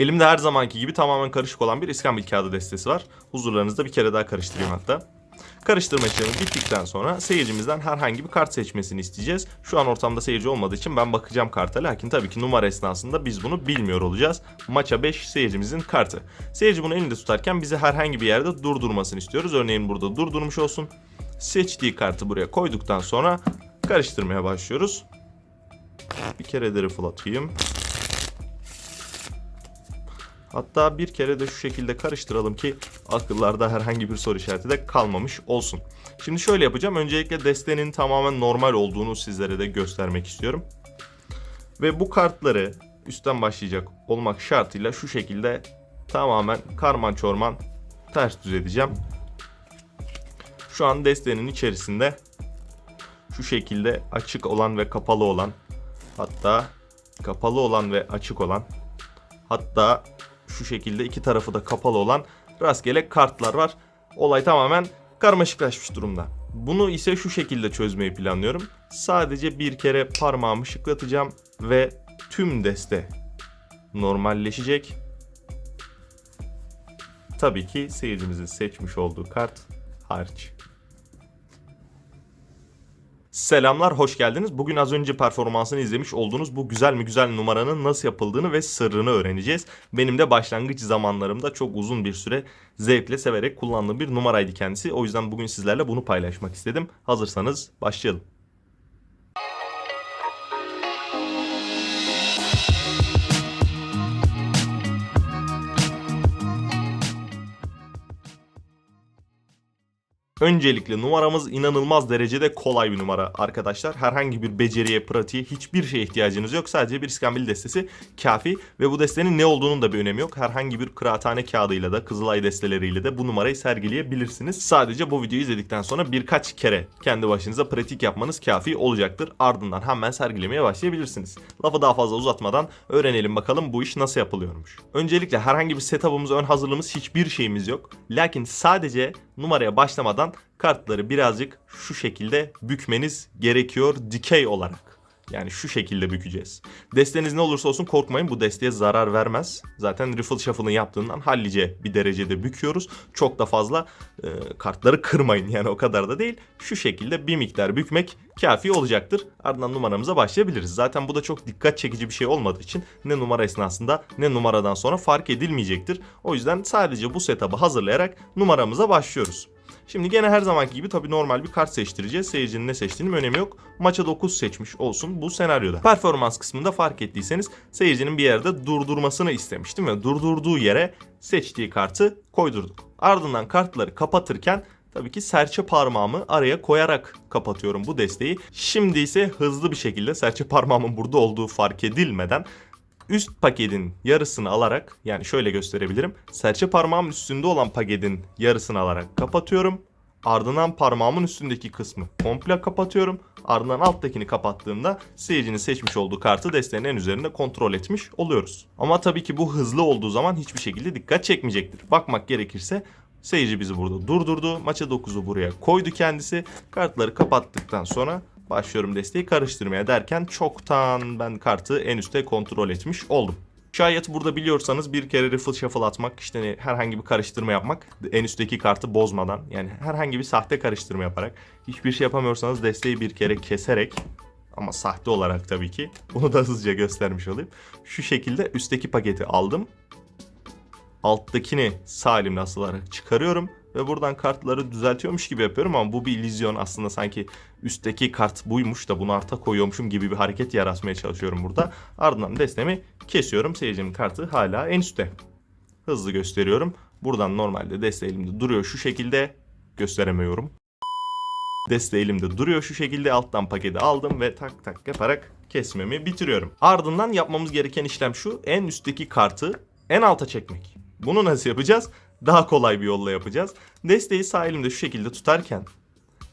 Elimde her zamanki gibi tamamen karışık olan bir iskambil kağıdı destesi var. Huzurlarınızda bir kere daha karıştırayım hatta. Karıştırma işlemi bittikten sonra seyircimizden herhangi bir kart seçmesini isteyeceğiz. Şu an ortamda seyirci olmadığı için ben bakacağım karta. Lakin tabii ki numara esnasında biz bunu bilmiyor olacağız. Maça 5 seyircimizin kartı. Seyirci bunu elinde tutarken bize herhangi bir yerde durdurmasını istiyoruz. Örneğin burada durdurmuş olsun. Seçtiği kartı buraya koyduktan sonra karıştırmaya başlıyoruz. Bir kere de riffle atayım. Hatta bir kere de şu şekilde karıştıralım ki akıllarda herhangi bir soru işareti de kalmamış olsun. Şimdi şöyle yapacağım. Öncelikle destenin tamamen normal olduğunu sizlere de göstermek istiyorum. Ve bu kartları üstten başlayacak olmak şartıyla şu şekilde tamamen karman çorman ters düz edeceğim. Şu an destenin içerisinde şu şekilde açık olan ve kapalı olan hatta kapalı olan ve açık olan hatta şu şekilde iki tarafı da kapalı olan rastgele kartlar var. Olay tamamen karmaşıklaşmış durumda. Bunu ise şu şekilde çözmeyi planlıyorum. Sadece bir kere parmağımı şıklatacağım ve tüm deste normalleşecek. Tabii ki seyircimizin seçmiş olduğu kart hariç. Selamlar, hoş geldiniz. Bugün az önce performansını izlemiş olduğunuz bu güzel mi güzel numaranın nasıl yapıldığını ve sırrını öğreneceğiz. Benim de başlangıç zamanlarımda çok uzun bir süre zevkle severek kullandığım bir numaraydı kendisi. O yüzden bugün sizlerle bunu paylaşmak istedim. Hazırsanız başlayalım. Öncelikle numaramız inanılmaz derecede kolay bir numara arkadaşlar. Herhangi bir beceriye, pratiğe, hiçbir şeye ihtiyacınız yok. Sadece bir iskambil destesi kafi ve bu destenin ne olduğunun da bir önemi yok. Herhangi bir kıraathane kağıdıyla da Kızılay desteleriyle de bu numarayı sergileyebilirsiniz. Sadece bu videoyu izledikten sonra birkaç kere kendi başınıza pratik yapmanız kafi olacaktır. Ardından hemen sergilemeye başlayabilirsiniz. Lafı daha fazla uzatmadan öğrenelim bakalım bu iş nasıl yapılıyormuş. Öncelikle herhangi bir setup'ımız, ön hazırlığımız hiçbir şeyimiz yok. Lakin sadece numaraya başlamadan kartları birazcık şu şekilde bükmeniz gerekiyor dikey olarak. Yani şu şekilde bükeceğiz. Desteniz ne olursa olsun korkmayın bu desteye zarar vermez. Zaten riffle shuffle'ın yaptığından hallice bir derecede büküyoruz. Çok da fazla e, kartları kırmayın yani o kadar da değil. Şu şekilde bir miktar bükmek kafi olacaktır. Ardından numaramıza başlayabiliriz. Zaten bu da çok dikkat çekici bir şey olmadığı için ne numara esnasında ne numaradan sonra fark edilmeyecektir. O yüzden sadece bu setup'ı hazırlayarak numaramıza başlıyoruz. Şimdi gene her zamanki gibi tabii normal bir kart seçtireceğiz. Seyircinin ne seçtiğinin önemi yok. Maça 9 seçmiş olsun bu senaryoda. Performans kısmında fark ettiyseniz seyircinin bir yerde durdurmasını istemiştim ve durdurduğu yere seçtiği kartı koydurduk. Ardından kartları kapatırken Tabii ki serçe parmağımı araya koyarak kapatıyorum bu desteği. Şimdi ise hızlı bir şekilde serçe parmağımın burada olduğu fark edilmeden üst paketin yarısını alarak yani şöyle gösterebilirim. Serçe parmağımın üstünde olan paketin yarısını alarak kapatıyorum. Ardından parmağımın üstündeki kısmı komple kapatıyorum. Ardından alttakini kapattığımda seyircinin seçmiş olduğu kartı desteğin en üzerinde kontrol etmiş oluyoruz. Ama tabii ki bu hızlı olduğu zaman hiçbir şekilde dikkat çekmeyecektir. Bakmak gerekirse seyirci bizi burada durdurdu. Maça 9'u buraya koydu kendisi. Kartları kapattıktan sonra başlıyorum desteği karıştırmaya derken çoktan ben kartı en üste kontrol etmiş oldum. Şayet burada biliyorsanız bir kere riffle shuffle atmak, işte hani herhangi bir karıştırma yapmak, en üstteki kartı bozmadan yani herhangi bir sahte karıştırma yaparak hiçbir şey yapamıyorsanız desteği bir kere keserek ama sahte olarak tabii ki bunu da hızlıca göstermiş olayım. Şu şekilde üstteki paketi aldım. Alttakini sağ elimle asılarak çıkarıyorum ve buradan kartları düzeltiyormuş gibi yapıyorum ama bu bir illüzyon aslında sanki üstteki kart buymuş da bunu arta koyuyormuşum gibi bir hareket yaratmaya çalışıyorum burada. Ardından destemi kesiyorum. Seyircimin kartı hala en üstte. Hızlı gösteriyorum. Buradan normalde deste elimde duruyor şu şekilde. Gösteremiyorum. Deste elimde duruyor şu şekilde. Alttan paketi aldım ve tak tak yaparak kesmemi bitiriyorum. Ardından yapmamız gereken işlem şu. En üstteki kartı en alta çekmek. Bunu nasıl yapacağız? Daha kolay bir yolla yapacağız. Desteği sağ elimde şu şekilde tutarken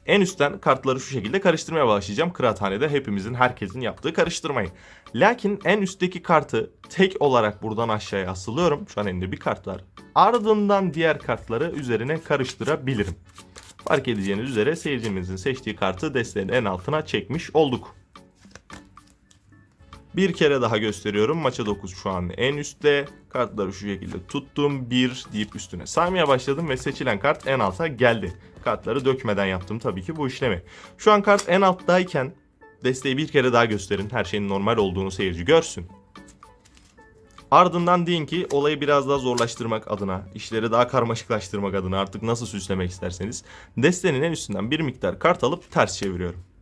en üstten kartları şu şekilde karıştırmaya başlayacağım. Kıraathanede hepimizin, herkesin yaptığı karıştırmayı. Lakin en üstteki kartı tek olarak buradan aşağıya asılıyorum. Şu an elimde bir kart var. Ardından diğer kartları üzerine karıştırabilirim. Fark edeceğiniz üzere seyircimizin seçtiği kartı desteğin en altına çekmiş olduk. Bir kere daha gösteriyorum. Maça 9 şu an en üstte. Kartları şu şekilde tuttum. 1 deyip üstüne saymaya başladım ve seçilen kart en alta geldi. Kartları dökmeden yaptım tabii ki bu işlemi. Şu an kart en alttayken desteği bir kere daha gösterin. Her şeyin normal olduğunu seyirci görsün. Ardından deyin ki olayı biraz daha zorlaştırmak adına, işleri daha karmaşıklaştırmak adına artık nasıl süslemek isterseniz destenin en üstünden bir miktar kart alıp ters çeviriyorum.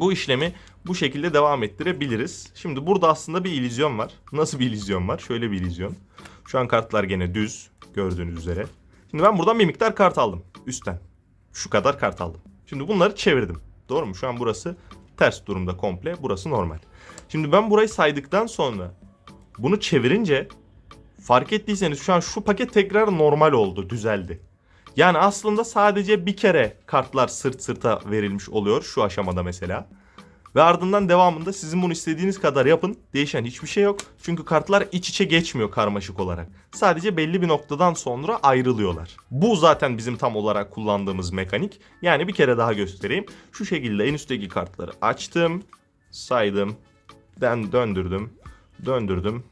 Bu işlemi bu şekilde devam ettirebiliriz. Şimdi burada aslında bir illüzyon var. Nasıl bir illüzyon var? Şöyle bir illüzyon. Şu an kartlar gene düz gördüğünüz üzere. Şimdi ben buradan bir miktar kart aldım üstten. Şu kadar kart aldım. Şimdi bunları çevirdim. Doğru mu? Şu an burası ters durumda komple. Burası normal. Şimdi ben burayı saydıktan sonra bunu çevirince fark ettiyseniz şu an şu paket tekrar normal oldu, düzeldi. Yani aslında sadece bir kere kartlar sırt sırta verilmiş oluyor şu aşamada mesela. Ve ardından devamında sizin bunu istediğiniz kadar yapın. Değişen hiçbir şey yok. Çünkü kartlar iç içe geçmiyor karmaşık olarak. Sadece belli bir noktadan sonra ayrılıyorlar. Bu zaten bizim tam olarak kullandığımız mekanik. Yani bir kere daha göstereyim. Şu şekilde en üstteki kartları açtım. Saydım. Den döndürdüm. Döndürdüm.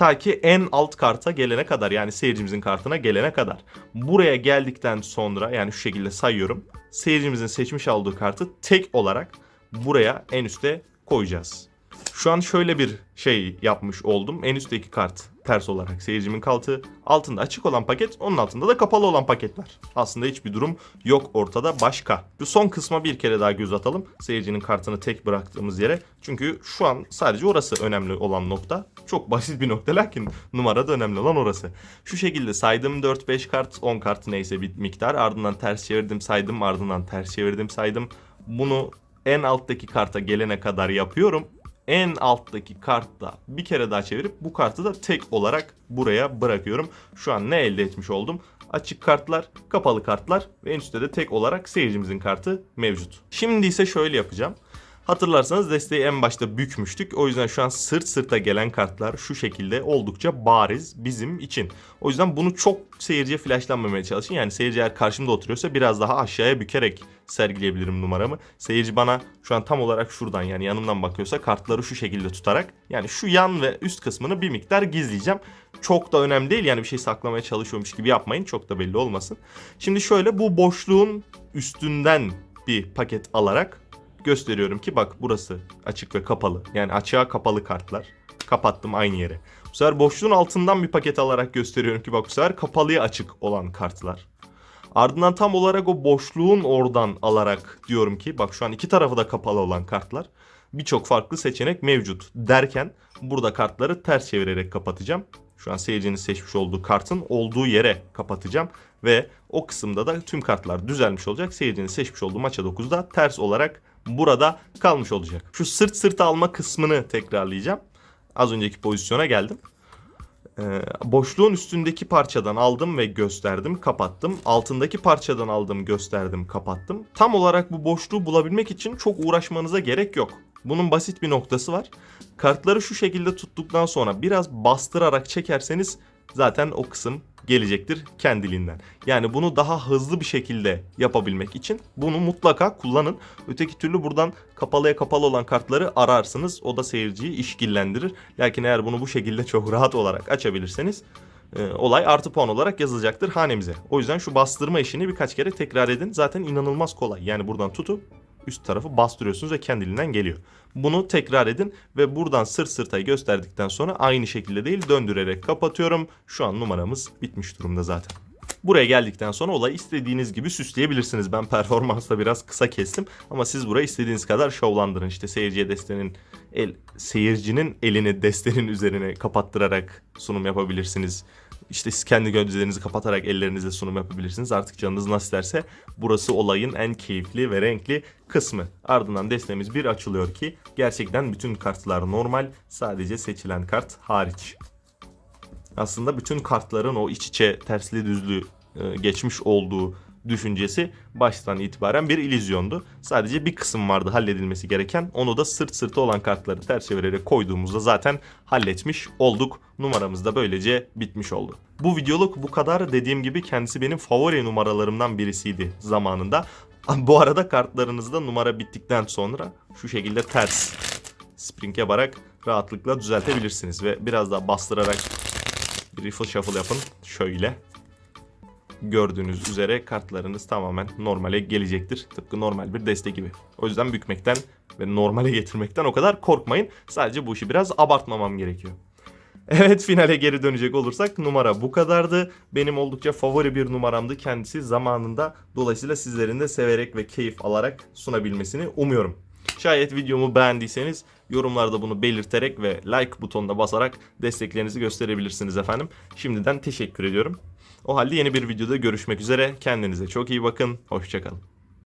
Ta ki en alt karta gelene kadar yani seyircimizin kartına gelene kadar. Buraya geldikten sonra yani şu şekilde sayıyorum. Seyircimizin seçmiş olduğu kartı tek olarak buraya en üste koyacağız. Şu an şöyle bir şey yapmış oldum. En üstteki kart ters olarak seyircimin kartı. Altında açık olan paket, onun altında da kapalı olan paket var. Aslında hiçbir durum yok ortada başka. Bu son kısma bir kere daha göz atalım. Seyircinin kartını tek bıraktığımız yere. Çünkü şu an sadece orası önemli olan nokta. Çok basit bir nokta lakin numarada önemli olan orası. Şu şekilde saydım 4-5 kart, 10 kart neyse bir miktar. Ardından ters çevirdim saydım, ardından ters çevirdim saydım. Bunu en alttaki karta gelene kadar yapıyorum en alttaki kartta bir kere daha çevirip bu kartı da tek olarak buraya bırakıyorum. Şu an ne elde etmiş oldum? Açık kartlar, kapalı kartlar ve en üstte de tek olarak seyircimizin kartı mevcut. Şimdi ise şöyle yapacağım. Hatırlarsanız desteği en başta bükmüştük. O yüzden şu an sırt sırta gelen kartlar şu şekilde oldukça bariz bizim için. O yüzden bunu çok seyirciye flashlanmamaya çalışın. Yani seyirci eğer karşımda oturuyorsa biraz daha aşağıya bükerek sergileyebilirim numaramı. Seyirci bana şu an tam olarak şuradan yani yanımdan bakıyorsa kartları şu şekilde tutarak yani şu yan ve üst kısmını bir miktar gizleyeceğim. Çok da önemli değil yani bir şey saklamaya çalışıyormuş gibi yapmayın. Çok da belli olmasın. Şimdi şöyle bu boşluğun üstünden bir paket alarak gösteriyorum ki bak burası açık ve kapalı. Yani açığa kapalı kartlar. Kapattım aynı yere. Bu sefer boşluğun altından bir paket alarak gösteriyorum ki bak bu sefer kapalıya açık olan kartlar. Ardından tam olarak o boşluğun oradan alarak diyorum ki bak şu an iki tarafı da kapalı olan kartlar. Birçok farklı seçenek mevcut derken burada kartları ters çevirerek kapatacağım. Şu an seyircinin seçmiş olduğu kartın olduğu yere kapatacağım. Ve o kısımda da tüm kartlar düzelmiş olacak. Seyircinin seçmiş olduğu maça 9'da ters olarak burada kalmış olacak. Şu sırt sırta alma kısmını tekrarlayacağım. Az önceki pozisyona geldim. Ee, boşluğun üstündeki parçadan aldım ve gösterdim, kapattım. Altındaki parçadan aldım, gösterdim, kapattım. Tam olarak bu boşluğu bulabilmek için çok uğraşmanıza gerek yok. Bunun basit bir noktası var. Kartları şu şekilde tuttuktan sonra biraz bastırarak çekerseniz zaten o kısım gelecektir kendiliğinden. Yani bunu daha hızlı bir şekilde yapabilmek için bunu mutlaka kullanın. Öteki türlü buradan kapalıya kapalı olan kartları ararsınız. O da seyirciyi işkillendirir. Lakin eğer bunu bu şekilde çok rahat olarak açabilirseniz e, olay artı puan olarak yazılacaktır hanemize. O yüzden şu bastırma işini birkaç kere tekrar edin. Zaten inanılmaz kolay. Yani buradan tutup üst tarafı bastırıyorsunuz ve kendiliğinden geliyor. Bunu tekrar edin ve buradan sırt sırtayı gösterdikten sonra aynı şekilde değil döndürerek kapatıyorum. Şu an numaramız bitmiş durumda zaten. Buraya geldikten sonra olayı istediğiniz gibi süsleyebilirsiniz. Ben performansta biraz kısa kestim ama siz burayı istediğiniz kadar şovlandırın. İşte seyirciye destenin el seyircinin elini destenin üzerine kapattırarak sunum yapabilirsiniz. İşte siz kendi gözlerinizi kapatarak ellerinizle sunum yapabilirsiniz. Artık canınız nasıl isterse burası olayın en keyifli ve renkli kısmı. Ardından destemiz bir açılıyor ki gerçekten bütün kartlar normal. Sadece seçilen kart hariç. Aslında bütün kartların o iç içe tersli düzlü e, geçmiş olduğu düşüncesi baştan itibaren bir illüzyondu. Sadece bir kısım vardı halledilmesi gereken. Onu da sırt sırta olan kartları ters çevirerek koyduğumuzda zaten halletmiş olduk. Numaramız da böylece bitmiş oldu. Bu videoluk bu kadar. Dediğim gibi kendisi benim favori numaralarımdan birisiydi zamanında. Bu arada kartlarınızda numara bittikten sonra şu şekilde ters spring yaparak rahatlıkla düzeltebilirsiniz. Ve biraz daha bastırarak bir riffle shuffle yapın. Şöyle. Gördüğünüz üzere kartlarınız tamamen normale gelecektir. Tıpkı normal bir deste gibi. O yüzden bükmekten ve normale getirmekten o kadar korkmayın. Sadece bu işi biraz abartmamam gerekiyor. Evet finale geri dönecek olursak numara bu kadardı. Benim oldukça favori bir numaramdı kendisi zamanında. Dolayısıyla sizlerin de severek ve keyif alarak sunabilmesini umuyorum. Şayet videomu beğendiyseniz yorumlarda bunu belirterek ve like butonuna basarak desteklerinizi gösterebilirsiniz efendim. Şimdiden teşekkür ediyorum. O halde yeni bir videoda görüşmek üzere. Kendinize çok iyi bakın. Hoşçakalın.